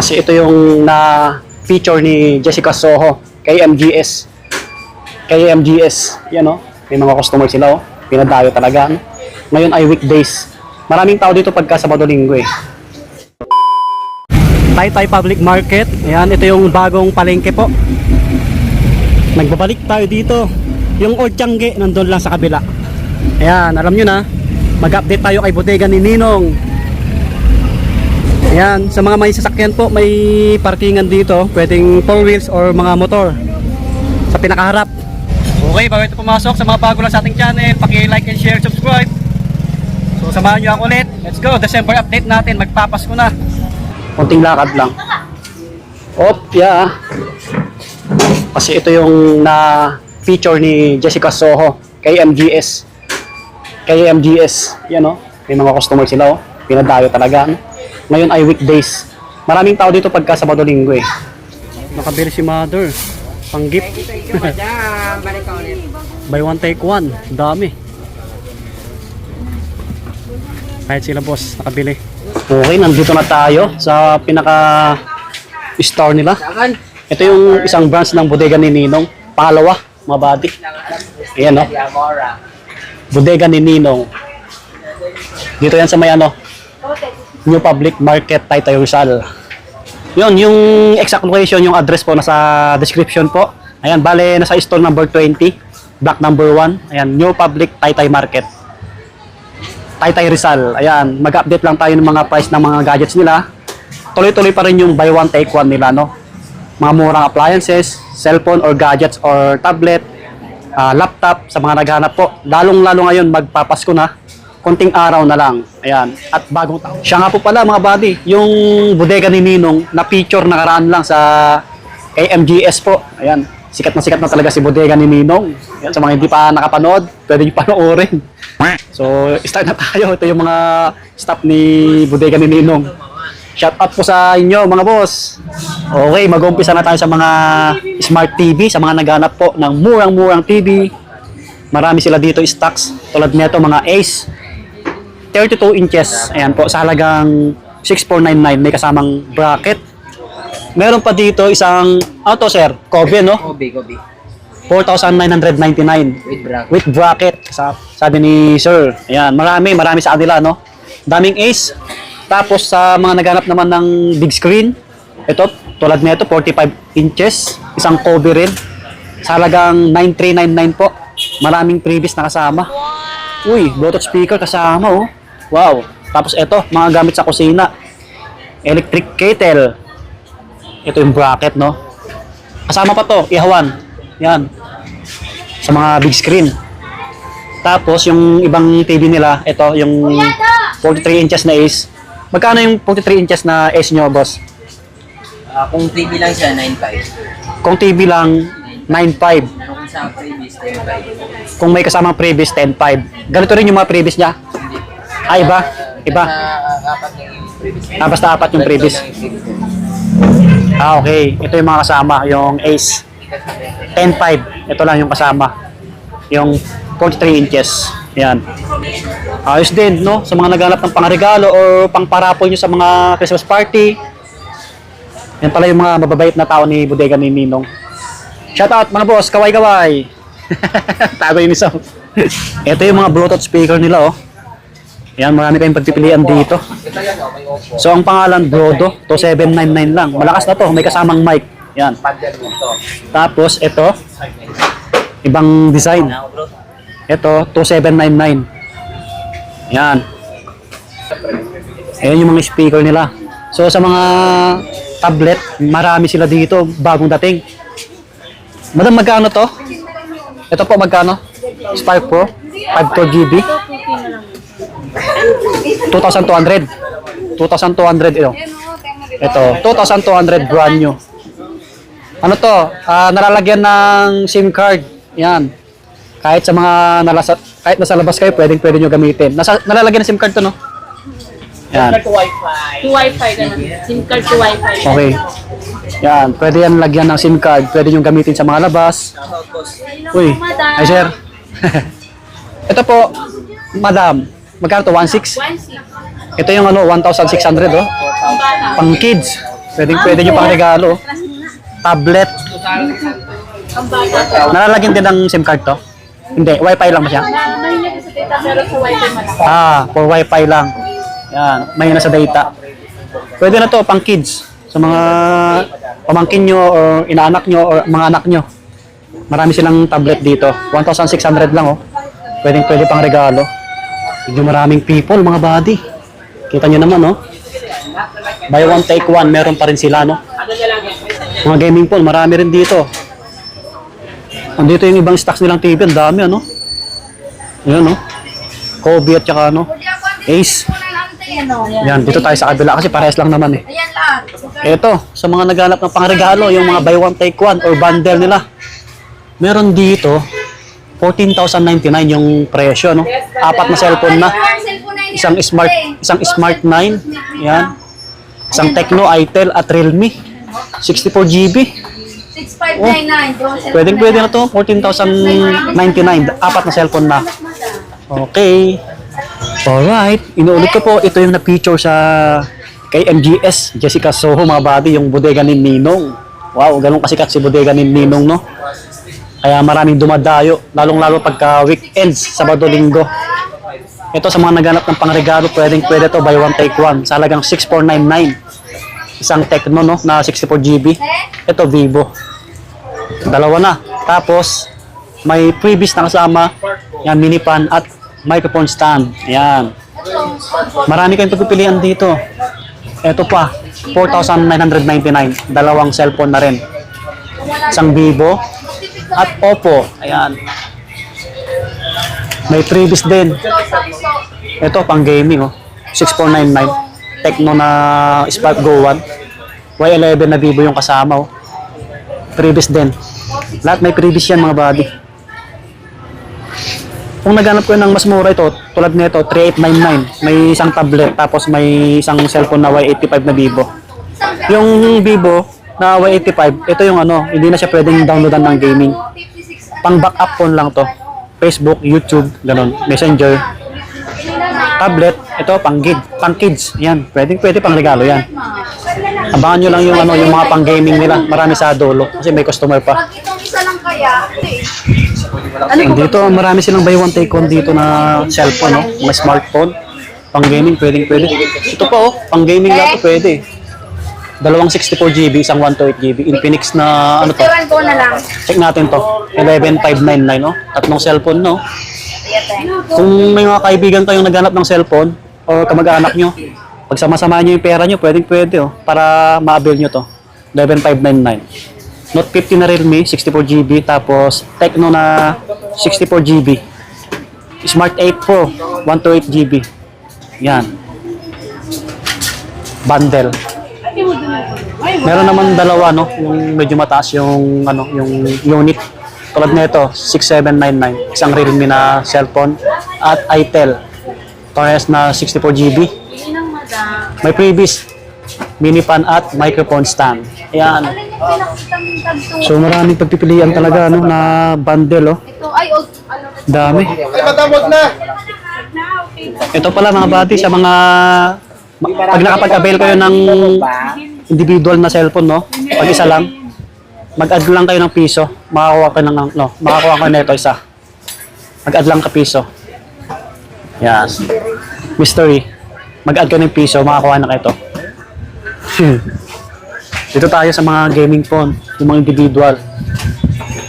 Kasi ito yung na feature ni Jessica Soho kay MGS. Kay MGS, yan o. May mga customer sila o. Pinadayo talaga. No? Ngayon ay weekdays. Maraming tao dito pagka Sabado Linggo eh. Taytay Public Market. Ayan, ito yung bagong palengke po. Nagbabalik tayo dito. Yung Old Tiangge, nandun lang sa kabila. Ayan, alam nyo na. Mag-update tayo kay bodega ni Ninong. Ayan, sa mga may sasakyan po, may parkingan dito. Pwedeng 4 wheels or mga motor. Sa pinakaharap. Okay, bago ito pumasok sa mga bago lang sa ating channel, paki-like and share, subscribe. So samahan nyo ako ulit. Let's go, December update natin. Magpapasko na. Konting lakad lang. Op, yeah. Kasi ito yung na feature ni Jessica Soho kay MGS. Kay MGS, yan o. May mga customer sila o. Pinadayo talaga. No? Ngayon ay weekdays. Maraming tao dito pagka Sabado Linggo eh. Nakabili si mother. Panggip. Madam, balik ka ulit. Buy one take one. Dami. Kahit sila boss, nakabili. Okay, nandito na tayo sa pinaka store nila. Ito yung isang branch ng bodega ni Ninong. Pangalawa, mga buddy. Ayan no, bodega ni Ninong. Dito yan sa may ano, New Public Market, Taytay Rizal. Yun, yung exact location, yung address po nasa description po. Ayan, bale nasa store number 20, block number 1. Ayan, New Public Taytay Market. Taytay Rizal. Ayan, mag-update lang tayo ng mga price ng mga gadgets nila. Tuloy-tuloy pa rin yung buy one take one nila, no? Mga murang appliances, cellphone or gadgets or tablet, ah, laptop sa mga naghanap po. Lalong-lalo ngayon magpapasko na. Konting araw na lang. Ayan. At bagong taon. Siya nga po pala mga buddy, yung bodega ni Ninong na picture nakaraan lang sa AMGS po. Ayan. Sikat na sikat na talaga si bodega ni Ninong. Ayan, sa mga hindi pa nakapanood, pwede nyo panoorin. So, start na tayo. Ito yung mga staff ni bodega ni Ninong. Shout out po sa inyo mga boss. Okay, mag-umpisa na tayo sa mga smart TV, sa mga naghanap po ng murang-murang TV. Marami sila dito stocks. Tulad nito mga Ace 32 inches. Ayan po, sa halagang 6499 may kasamang bracket. Meron pa dito isang ano to sir? Kobe no? Gobi, gobi. 4,999 With bra. with bracket. Sa, sabi ni sir. Ayan, marami, marami sa kanila, no? Daming ace. Tapos sa mga naghanap naman ng big screen, ito, tulad nito, 45 inches. Isang Kobe rin. Sa halagang 9399 po. Maraming previous na kasama. Uy, Bluetooth speaker kasama, oh. Wow. Tapos ito, mga gamit sa kusina. Electric kettle. Ito yung bracket, no? Kasama pa to, ihawan. Yan. Sa mga big screen. Tapos, yung ibang TV nila, ito, yung 43 inches na Ace. Magkano yung 43 inches na Ace nyo, boss? Ah, kung TV lang siya, 9.5. Kung TV lang, 9.5. Kung sa previous, 10.5. Kung may kasamang previous, 10.5. Ganito rin yung mga previous niya. Ah, iba? Iba? Basta apat yung previous. Ah, basta apat yung previous. Ah, okay. Ito yung mga kasama, yung Ace. 10.5. Ito lang yung kasama. Yung 43 inches. Yan. Ayos din, no? Sa mga naghanap ng pangregalo or pangparapol nyo sa mga Christmas party. Yan pala yung mga mababait na tao ni Bodega ni Ninong. Shout out mga boss, kaway-kaway. Tago yung isa. Ito yung mga Bluetooth speaker nila, oh. Yan, marami kayong pagpipilian dito. So, ang pangalan, Brodo, to 799 lang. Malakas na to, may kasamang mic. Yan. Paddle mo to. Tapos, ito, ibang design. Ito, 2799. Yan. Ayan yung mga speaker nila. So, sa mga tablet, marami sila dito, bagong dating. Madam, magkano to? Ito po, magkano? Spark Pro? 54 GB? 2,200. 2,200 ito. Ito, 2,200 brand new. Ano to? Ah, nalalagyan ng SIM card. Yan. Kahit sa mga nalasa, kahit nasa labas kayo, pwedeng pwede nyo gamitin. Nasa, nalalagyan ng SIM card to, no? Yan. to Wi-Fi. To Wi-Fi ganun. SIM card to Wi-Fi. Okay. Yan. Pwede yan lagyan ng SIM card. Pwede nyo gamitin sa mga labas. Uy. Hi, sir. Ito po, madam. Magkano to? 1.6? 1.6. Ito yung ano, 1,600, oh. Pang kids. Pwede, pwede nyo pang regalo. Tablet. Nalalagyan din ng SIM card to? Hindi, wifi lang ba siya? Ah, for wifi lang. Yan, may na sa data. Pwede na to pang kids. Sa mga pamangkin nyo or inaanak nyo or mga anak nyo. Marami silang tablet dito. 1,600 lang oh. Pwedeng pwede pang regalo. Medyo maraming people, mga buddy. Kita nyo naman oh. Buy one, take one. Meron pa rin sila no. Mga gaming phone, marami rin dito. Andito yung ibang stocks nilang TV. Ang dami ano. Ayan oh. Kobe at saka ano. Ace. Yan, dito tayo sa kabila kasi parehas lang naman eh. Ito, sa mga naghanap ng pangregalo, yung mga buy one take one or bundle nila. Meron dito 14,099 yung presyo, no? Apat na cellphone na. Isang smart, isang smart 9. Yan. Isang Tecno, Itel at Realme. 64 GB. 6599. Pwedeng pwede na to, 14,099. Apat na cellphone na. Okay. Alright. Inuulit ko po, ito yung na-feature sa kay MGS, Jessica Soho, mga buddy, yung bodega ni Ninong. Wow, ganun kasikat si bodega ni Ninong, no? Kaya maraming dumadayo, lalong-lalo pagka weekends, Sabado, Linggo. Ito sa mga naghanap ng pangregalo, pwedeng pwede to buy one take one sa halagang 6499. Isang Tecno no na 64 GB. Ito Vivo. Dalawa na. Tapos may previous na kasama, yan mini pan at microphone stand. Ayan. Marami kayong pagpipilian dito. Ito pa, 4,999. Dalawang cellphone na rin. Isang Vivo at Oppo. Ayan. May previous din. Ito, pang gaming, oh. 6499. Tecno na Spark Go 1. Y11 na Vivo yung kasama, oh. Previous din. Lahat may previous yan, mga buddy. Kung naghanap ko ng mas mura ito, tulad nito, 3899. May isang tablet, tapos may isang cellphone na Y85 na Vivo. Yung Vivo na Y85, ito yung ano, hindi na siya pwedeng downloadan ng gaming. Pang backup phone lang to. Facebook, YouTube, ganun, Messenger, tablet, ito pang gig, pang kids. Yan, pwede pwede pang regalo yan. Abangan nyo lang yung ano, yung mga pang gaming nila. Marami sa dulo kasi may customer pa. Eh. Dito, marami silang buy one take one dito na cellphone, no? Mga smartphone. Pang gaming, pwedeng pwede. Ito pa oh, pang gaming lang to pwede. Dalawang 64 GB, isang 128 GB. Infinix na ano to? Ewan ko na lang. Check natin to. 11599, no? Tatlong cellphone, no? Kung may mga kaibigan kayong naghanap ng cellphone o kamag-anak nyo, pag sama-sama nyo yung pera nyo, pwedeng pwede oh, para ma-avail nyo to. 11599. Note 50 na Realme, 64 GB, tapos Tecno na 64 GB. Smart 8 Pro, 128 GB. Yan. Bundle. Meron naman dalawa no, yung medyo mataas yung ano, yung unit. Tulad nito, 6799, isang Realme na cellphone at Itel. Parehas na 64 GB. May previous mini pan at microphone stand. Ayan. So maraming pagpipilian talaga no na bundle oh. Ito, ay, oh, ano, Dami. Ay, matapos na! Ito pala mga buddy sa mga pag nakapag-avail kayo ng individual na cellphone no, pag isa lang, mag-add lang kayo ng piso, makakuha kayo ng no, makakuha kayo nito isa. Mag-add lang ka piso. Yan. Mystery. Mag-add kayo ng piso, makakuha na kayo to. Dito tayo sa mga gaming phone, yung mga individual.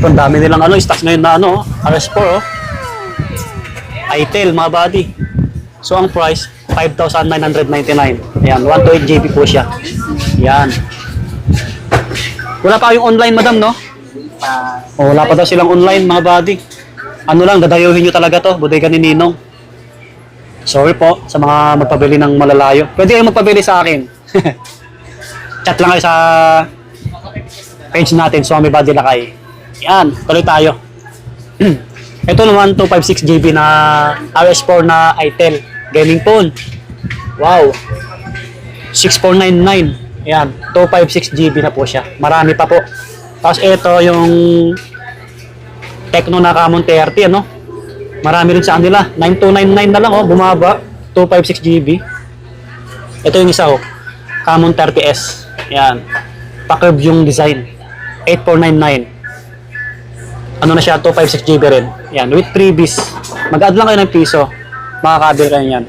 Ito, ang dami nilang ano, stocks ngayon na ano, RS4 oh. Itel, mga buddy. So, ang price, 5,999. Ayan, 128 GB po siya. Ayan. Wala pa kayong online, madam, no? O, wala pa daw silang online, mga buddy. Ano lang, dadayuhin nyo talaga to, bodega ni Ninong. Sorry po sa mga magpabili ng malalayo. Pwede kayong magpabili sa akin. Chat lang kayo sa page natin, Swami Body Lakay. Yan, tuloy tayo. Ito naman 256 GB na RS4 na Itel gaming phone. Wow. 6499. Yan, 256 GB na po siya. Marami pa po. Tapos ito yung Tecno na Camon 30 ano. Marami rin sa kanila. 9299 na lang oh, bumaba. 256 GB. Ito yung isa oh. Camon 30S. Yan. Pa-curve yung design. 8499. Ano na siya, 256 GB rin. Yan, with freebies. Mag-add lang kayo ng piso. Makakabil kayo yan.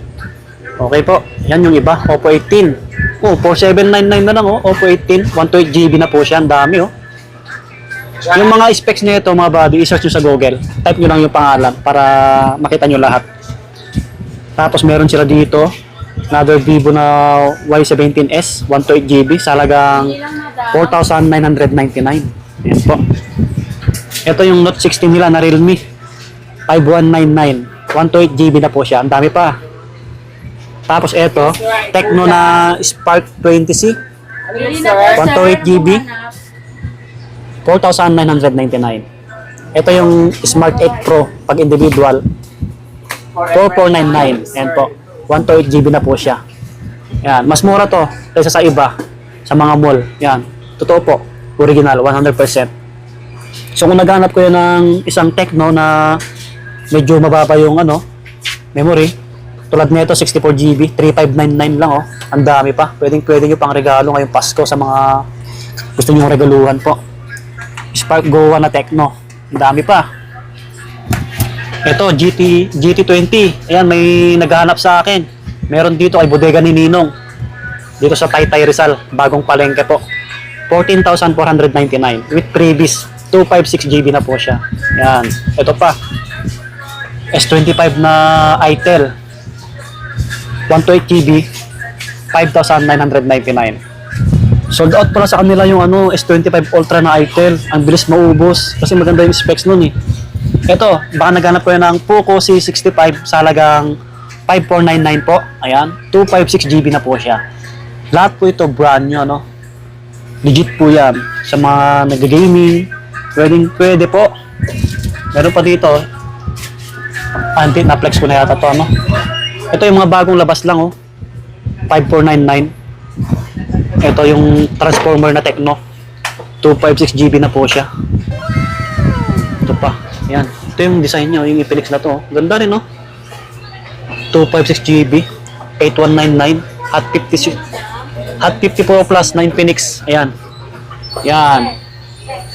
Okay po. Yan yung iba. Oppo 18. Oh, 4799 na lang oh. Oppo 18. 128 GB na po siya. Ang dami oh. Yung mga specs nito mga buddy, i-search nyo sa Google. Type nyo lang yung pangalan para makita nyo lahat. Tapos meron sila dito. Another Vivo na Y17s. 128 GB. Sa halagang Hindi lang madam. 4,999. Yan po. Ito yung Note 16 nila na Realme. 5199. 128 GB na po siya. Ang dami pa. Tapos ito, Tecno na Spark 20C. Hindi na po, 128 sir. GB. Hanap. 4,999. Ito yung Smart 8 Pro pag individual. 4499. Yan po. 128 GB na po siya. Yan. Mas mura to kaysa sa iba. Sa mga mall. Yan. Totoo po. Original. 100%. So kung naghanap ko yun ng isang Tecno na medyo mababa yung ano, memory, tulad nito 64 GB, 3599 lang oh. Ang dami pa. Pwedeng pwede nyo pang regalo ngayong Pasko sa mga gusto nyo regaluhan po. Spark Go 1 na Tecno. Ang dami pa. Ito, GT, GT20. Ayan, may naghahanap sa akin. Meron dito kay Bodega ni Ninong. Dito sa Taytay Rizal. Bagong palengke po. 14,499 with previous 256 GB na po siya. Yan. Ito pa. S25 na ITEL. 128 GB. 5,999. Sold out pala sa kanila yung ano, S25 Ultra na ITEL. Ang bilis maubos kasi maganda yung specs nun eh. Ito, baka naghanap ko ng Poco C65 sa halagang 5499 po. Ayan, 256 GB na po siya. Lahat po ito brand new, ano. Legit po yan. Sa mga nag-gaming, pwedeng pwede po. Meron pa dito, anti na-flex ko na yata to, ano. Ito yung mga bagong labas lang, oh. 5499. Ito yung transformer na Tecno. 256 GB na po siya. Ito pa. Yan. Ito yung design niya. Yung Infinix na to. oh. Ganda rin, no? 256 GB. 8199. Hot 56. Hot 50 Pro Plus 9 Phoenix. Ayan. Yan.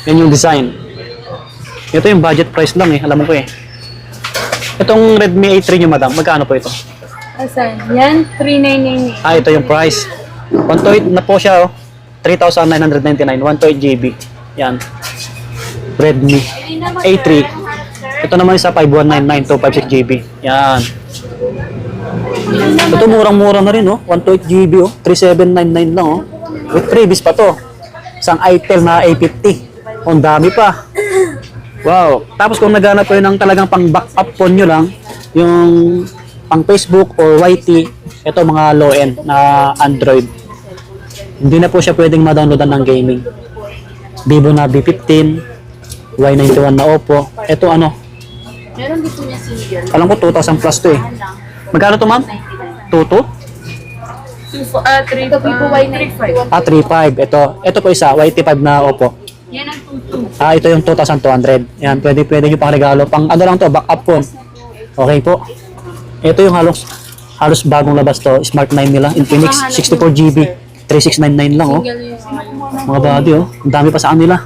Yan yung design. Ito yung budget price lang eh. Alam ko eh. Itong Redmi A3 nyo, madam. Magkano po ito? Asan? Yan, 3999. Ah, ito yung price. 128 na po siya, oh. 3,999. 128 GB. Yan. Redmi A3. Ito naman isa 5199 to 56 GB. Yan. Ito murang-mura na rin, oh. 128 GB, oh. 3799 lang, oh. With previous pa to. Isang itel na A50. Oh, Ang dami pa. Wow. Tapos kung naghanap kayo ng talagang pang backup phone nyo lang, yung pang Facebook or YT, ito mga low-end na Android. Hindi na po siya pwedeng ma-downloadan ng gaming. Vivo na B15, Y91 na Oppo. Ito ano, Meron dito niya single. alam ko 2,000 plus to eh. Magkano to ma'am? 22? Ah, 3, Ito, Vivo Y95. Ah, 35. Ito, ito po isa, YT5 na Oppo. Yan ang 22. Ah, ito yung 2,200. Yan, pwede, pwede nyo pang regalo. Pang ano lang to, backup phone. Okay po. Ito yung halos, halos bagong labas to. Smart 9 nila. Infinix, 64 GB. 3699 lang oh. Mga body oh. Ang dami pa sa kanila.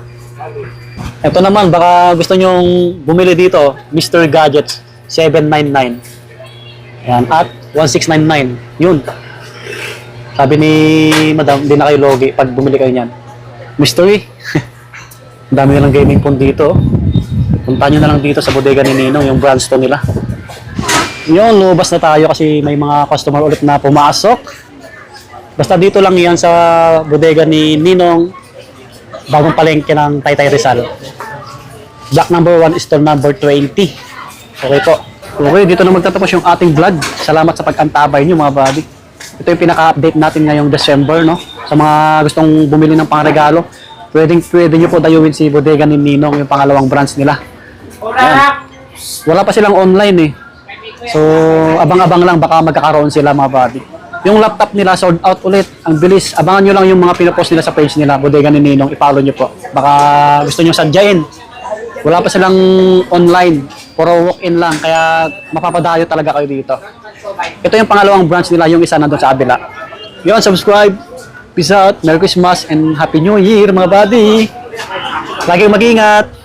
Ito naman, baka gusto nyong bumili dito, Mr. Gadgets 799. Yan, at 1699. Yun. Sabi ni Madam, hindi na kayo logi pag bumili kayo niyan. Mystery. Ang dami nilang gaming phone dito. oh. Punta nyo na lang dito sa bodega ni Ninong, yung store nila. Yun, lumabas na tayo kasi may mga customer ulit na pumasok. Basta dito lang yan sa bodega ni Ninong, bagong palengke ng Taytay Rizal. Block number 1, store number 20. Okay po. Okay, dito na magtatapos yung ating vlog. Salamat sa pag-antabay nyo mga buddy. Ito yung pinaka-update natin ngayong December, no? Sa mga gustong bumili ng pangregalo, pwedeng pwede nyo po dayuin si Bodega ni Ninong, yung pangalawang branch nila. Ayan. Wala pa silang online eh. So, abang-abang lang baka magkakaroon sila mga buddy. Yung laptop nila sold out ulit. Ang bilis. Abangan nyo lang yung mga pinopost nila sa page nila, Bodega ni Ninong. I-follow nyo po. Baka gusto nyo sadyain. Wala pa silang online. Puro walk-in lang. Kaya mapapadayo talaga kayo dito. Ito yung pangalawang branch nila. Yung isa nandun sa abila. Yun, subscribe. Peace out. Merry Christmas and Happy New Year mga buddy. Lagi mag-ingat.